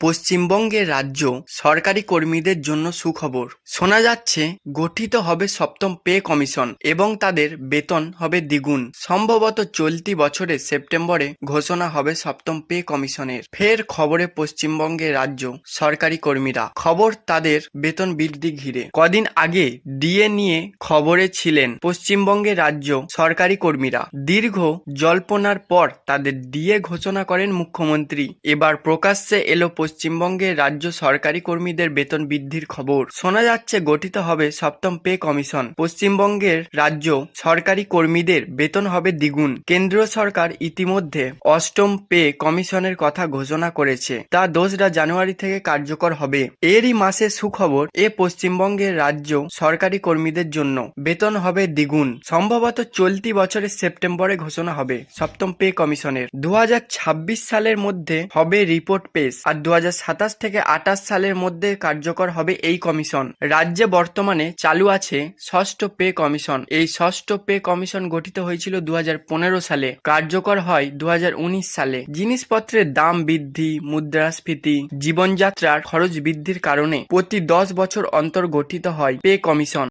পশ্চিমবঙ্গের রাজ্য সরকারি কর্মীদের জন্য সুখবর। শোনা যাচ্ছে, গঠিত হবে সপ্তম পে কমিশন এবং তাদের বেতন হবে দ্বিগুণ। সম্ভবত চলতি বছরে সেপ্টেম্বরে ঘোষণা হবে সপ্তম পে কমিশনের। ফের খবরে পশ্চিমবঙ্গের রাজ্য সরকারি কর্মীরা। খবর তাদের বেতন বৃদ্ধি ঘিরে। কদিন আগে ডিএ নিয়ে খবরে ছিলেন পশ্চিমবঙ্গের রাজ্য সরকারি কর্মীরা। দীর্ঘ জল্পনার পর তাদের ডিএ ঘোষণা করেন মুখ্যমন্ত্রী। এবার প্রকাশ্যে এলো পশ্চিমবঙ্গের রাজ্য সরকারি কর্মীদের বেতন বৃদ্ধির খবর। শোনা যাচ্ছে গঠিত হবে সপ্তম পে কমিশন। পশ্চিমবঙ্গের রাজ্য সরকারি কর্মীদের বেতন হবে দ্বিগুণ। কেন্দ্রীয় সরকার ইতিমধ্যে অষ্টম পে কমিশনের কথা ঘোষণা করেছে। তা দোসরা জানুয়ারি থেকে কার্যকর হবে। এরই মাসে সুখবর, এ পশ্চিমবঙ্গের রাজ্য সরকারি কর্মীদের জন্য বেতন হবে দ্বিগুণ। সম্ভবত চলতি বছরের সেপ্টেম্বরে ঘোষণা হবে সপ্তম পে কমিশনের। দু হাজার ছাব্বিশ সালের মধ্যে হবে রিপোর্ট পেশ। আর দু থেকে আঠাশ সালের মধ্যে কার্যকর হবে এই কমিশন। রাজ্যে বর্তমানে চালু আছে ষষ্ঠ পে কমিশন। এই ষষ্ঠ পে কমিশন গঠিত হয়েছিল দু হাজার পনেরো সালে। কার্যকর হয় দু হাজার উনিশ সালে। জিনিসপত্রের দাম বৃদ্ধি, মুদ্রাস্ফীতি, জীবনযাত্রার খরচ বৃদ্ধির কারণে প্রতি দশ বছর অন্তর গঠিত হয় পে কমিশন।